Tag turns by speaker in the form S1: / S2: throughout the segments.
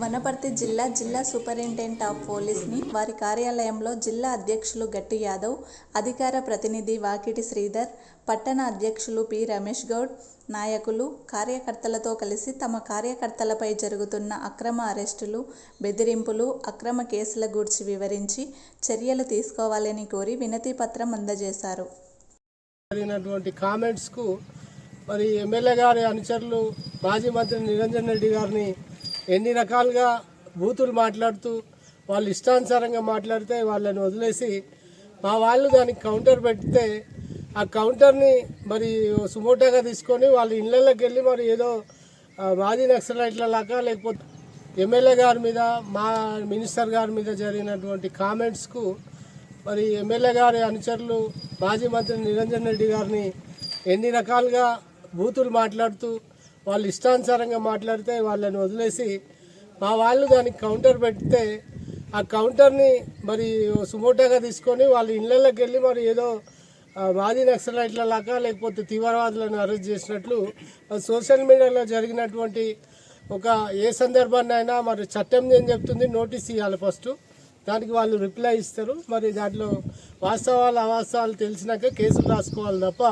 S1: వనపర్తి జిల్లా జిల్లా superintendent of పోలీస్ని వారి కార్యాలయంలో జిల్లా అధ్యక్షులు గట్టి యాదవ్ అధికార ప్రతినిధి వాకిటి శ్రీధర్ పట్టణ అధ్యక్షులు పి రమేష్ గౌడ్ నాయకులు కార్యకర్తలతో కలిసి తమ కార్యకర్తలపై జరుగుతున్న అక్రమ అరెస్టులు బెదిరింపులు అక్రమ కేసుల గూర్చి వివరించి చర్యలు తీసుకోవాలని కోరి వినతి పత్రం అందజేశారు.
S2: జరిగినటువంటి కామెంట్స్కు మరి ఎమ్మెల్యే గారి అనుచరులు మాజీ మంత్రి నిరంజన్ రెడ్డి గారిని ఎన్ని రకాలుగా బూతులు మాట్లాడుతూ వాళ్ళు ఇష్టానుసారంగా మాట్లాడితే వాళ్ళని వదిలేసి మా వాళ్ళు దానికి కౌంటర్ పెడితే ఆ కౌంటర్ని మరి సుమోటాగా తీసుకొని వాళ్ళ ఇళ్ళకి వెళ్ళి మరి ఏదో మాజీ నక్సలైట్ల లాగా లేకపోతే ఎమ్మెల్యే గారి మీద మా మినిస్టర్ గారి మీద జరిగినటువంటి కామెంట్స్కు మరి ఎమ్మెల్యే గారి అనుచరులు మాజీ మంత్రి నిరంజన్ రెడ్డి గారిని ఎన్ని రకాలుగా బూతులు మాట్లాడుతూ వాళ్ళు ఇష్టానుసారంగా మాట్లాడితే వాళ్ళని వదిలేసి మా వాళ్ళు దానికి కౌంటర్ పెడితే ఆ కౌంటర్ని మరి సుమోటాగా తీసుకొని వాళ్ళ ఇళ్ళకి వెళ్ళి మరి ఏదో ఆ, మాజీ నక్సలైట్ల లాగా లేకపోతే తీవ్రవాదులను అరెస్ట్ చేసినట్లు సోషల్ మీడియాలో జరిగినటువంటి ఒక ఏ సందర్భాన్ని అయినా మరి చట్టం ఏం చెప్తుంది నోటీస్ ఇవ్వాలి ఫస్ట్. దానికి వాళ్ళు రిప్లై ఇస్తారు. మరి దాంట్లో వాస్తవాలు అవాస్తవాలు తెలిసినాక కేసులు రాసుకోవాలి తప్ప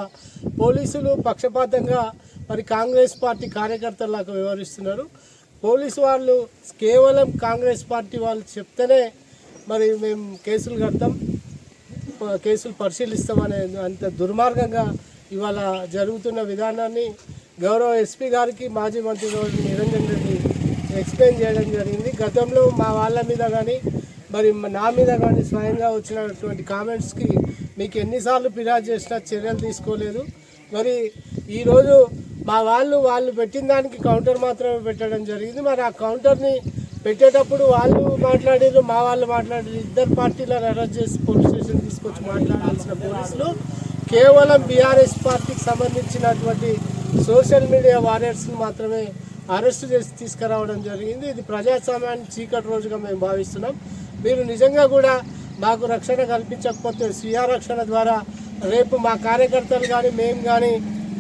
S2: పోలీసులు పక్షపాతంగా మరి కాంగ్రెస్ పార్టీ కార్యకర్తలకు వివరిస్తున్నారు పోలీసు వాళ్ళు కేవలం కాంగ్రెస్ పార్టీ వాళ్ళు చెప్తేనే మరి మేము కేసులు కడతాం ప- కేసులు పరిశీలిస్తామనే అంత దుర్మార్గంగా ఇవాళ జరుగుతున్న విధానాన్ని గౌరవ ఎస్పీ గారికి మాజీ మంత్రి గారు నిరంజన్ రెడ్డి ఎక్స్ప్లెయిన్ చేయడం జరిగింది. గతంలో మా వాళ్ళ మీద కానీ మరి నా మీద కానీ స్వయంగా వచ్చినటువంటి కామెంట్స్కి మీకు ఎన్నిసార్లు ఫిర్యాదు చేసినా చర్యలు తీసుకోలేదు. మరి ఈరోజు మా వాళ్ళు వాళ్ళు పెట్టిన దానికి కౌంటర్ మాత్రమే పెట్టడం జరిగింది. మరి ఆ కౌంటర్ని పెట్టేటప్పుడు వాళ్ళు మాట్లాడారు మా వాళ్ళు మాట్లాడారు ఇద్దరు పార్టీలను అరెస్ట్ చేసి పోలీస్ స్టేషన్ తీసుకొచ్చి మాట్లాడాల్సిన పోలీసులు కేవలం బీఆర్ఎస్ పార్టీకి సంబంధించినటువంటి సోషల్ మీడియా వారియర్స్ని మాత్రమే అరెస్ట్ చేసి తీసుకురావడం జరిగింది. ఇది ప్రజాస్వామ్యాన్ని చీకటి రోజుగా మేము భావిస్తున్నాం. మీరు నిజంగా కూడా మాకు రక్షణ కల్పించకపోతే స్వీయ రక్షణ ద్వారా రేపు మా కార్యకర్తలు కానీ మేము కానీ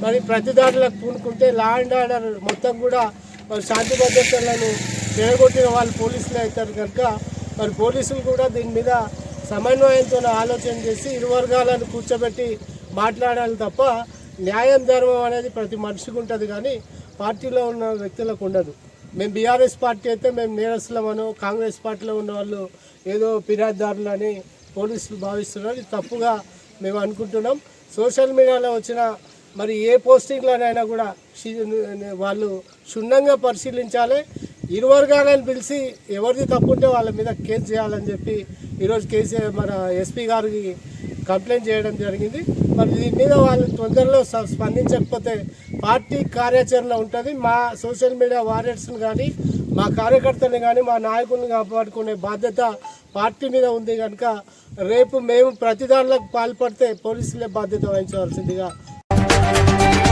S2: మరి ప్రతిదారులకు పూనుకుంటే లా అండ్ ఆర్డర్ మొత్తం కూడా మరి శాంతి భద్రతలను చేరగొట్టిన వాళ్ళు పోలీసులు అవుతారు కనుక మరి పోలీసులు కూడా దీని మీద సమన్వయంతో ఆలోచన చేసి ఇరు వర్గాలను కూర్చోబెట్టి మాట్లాడాలి తప్ప న్యాయం ధర్మం అనేది ప్రతి మనిషికి ఉంటుంది కానీ పార్టీలో ఉన్న వ్యక్తులకు ఉండదు. మేము బీఆర్ఎస్ పార్టీ అయితే మేము నేరస్తులమనో కాంగ్రెస్ పార్టీలో ఉన్న వాళ్ళు ఏదో ఫిర్యాదుదారులు అని పోలీసులు భావిస్తున్నారు. తప్పుగా మేము అనుకుంటున్నాం. సోషల్ మీడియాలో వచ్చిన మరి ఏ పోస్టింగ్లోనైనా కూడా వాళ్ళు క్షుణ్ణంగా పరిశీలించాలి. ఇరు వర్గాలను పిలిచి ఎవరిది తప్పు ఉంటే వాళ్ళ మీద కేసు చేయాలని చెప్పి ఈరోజు కేసీఆర్ మన ఎస్పీ గారికి కంప్లైంట్ చేయడం జరిగింది. మరి దీని మీద వాళ్ళు తొందరలో స- స్పందించకపోతే పార్టీ కార్యాచరణ ఉంటుంది. మా సోషల్ మీడియా వారియర్స్ని కానీ మా కార్యకర్తల్ని కానీ మా నాయకుల్ని కాపాడుకునే బాధ్యత పార్టీ మీద ఉంది కనుక రేపు మేము ప్రతిదారులకు పాల్పడితే పోలీసులే బాధ్యత వహించవలసిందిగా Thank you.